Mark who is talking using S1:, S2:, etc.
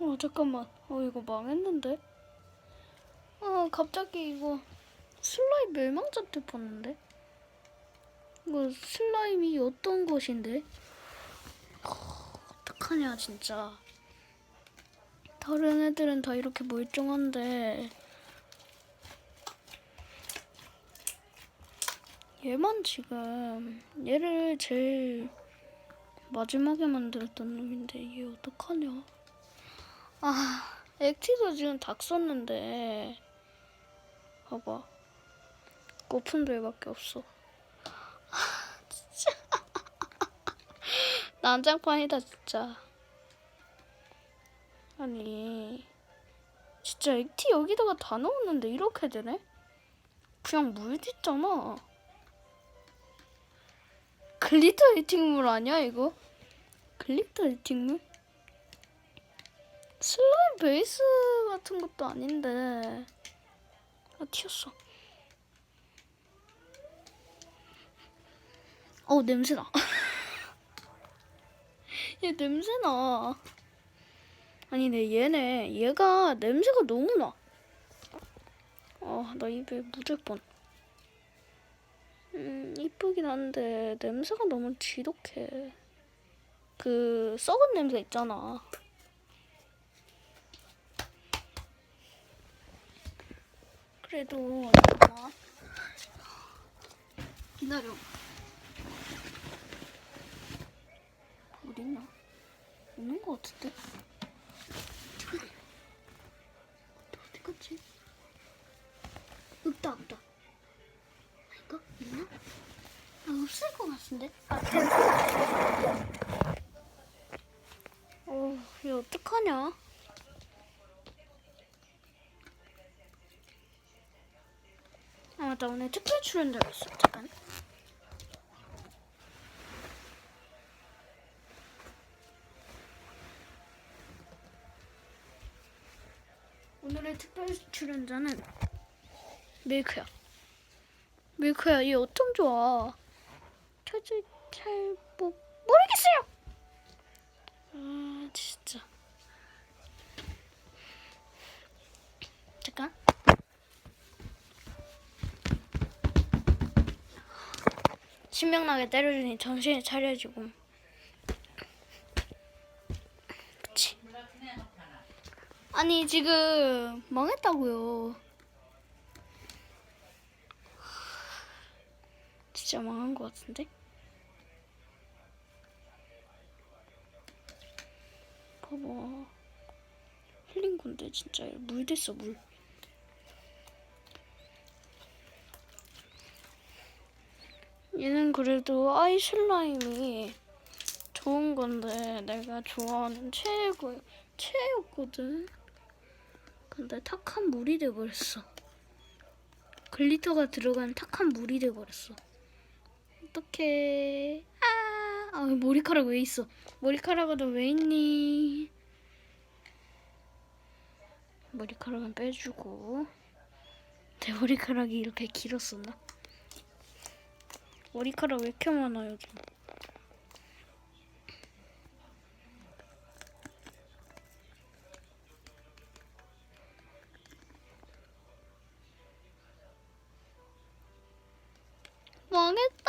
S1: 어 잠깐만. 어 이거 망했는데? 아 갑자기 이거 슬라임 멸망전 때 봤는데? 이거 슬라임이 어떤 것인데? 어, 어떡하냐 진짜. 다른 애들은 다 이렇게 멀쩡한데. 얘만 지금 얘를 제일 마지막에 만들었던 놈인데 얘 어떡하냐 아 액티도 지금 닭 썼는데 봐봐 고픈도 얘밖에 없어 아, 진짜 난장판이다 진짜 아니 진짜 액티 여기다가 다 넣었는데 이렇게 되네? 그냥 물 짓잖아 글리터 에이팅물 아니야 이거? 글리터 에이팅물? 슬라임 베이스 같은 것도 아닌데 아 튀었어 어 냄새나 얘 냄새나 아니 내 얘네 얘가 냄새가 너무 나. 아, 나 입에 묻을 뻔. 음, 이쁘긴 한데 냄새가 너무 지독해. 그 썩은 냄새 있잖아. 그래도 잠깐만. 기다려. 어딨나? 없는 것 같은데? 어디 갔지? 없다 없다 아, 이거 있나? 아 없을 것 같은데? 아 어, 이거 어떡하냐? 아 맞다 오늘 특별 출연자가 있어 잠깐 오늘의 특별 출연자는 밀크야. 밀크야, 얘 어쩜 좋아? 찾을 잘뭐 모르겠어요. 신명나게 때려주니 정신이 차려지고. 그치. 아니 지금 망했다고요. 진짜 망한 것 같은데? 봐봐. 흘린 건데 진짜 물 됐어 물. 얘는 그래도 아이 슬라임이 좋은 건데 내가 좋아하는 최고 최애였거든. 근데 탁한 물이 돼버렸어. 글리터가 들어간 탁한 물이 돼버렸어. 어떡해. 아, 아 머리카락 왜 있어? 머리카락은 왜 있니? 머리카락은 빼주고. 내 머리카락이 이렇게 길었었나? 머리카락 왜 이렇게 많아 요즘 망했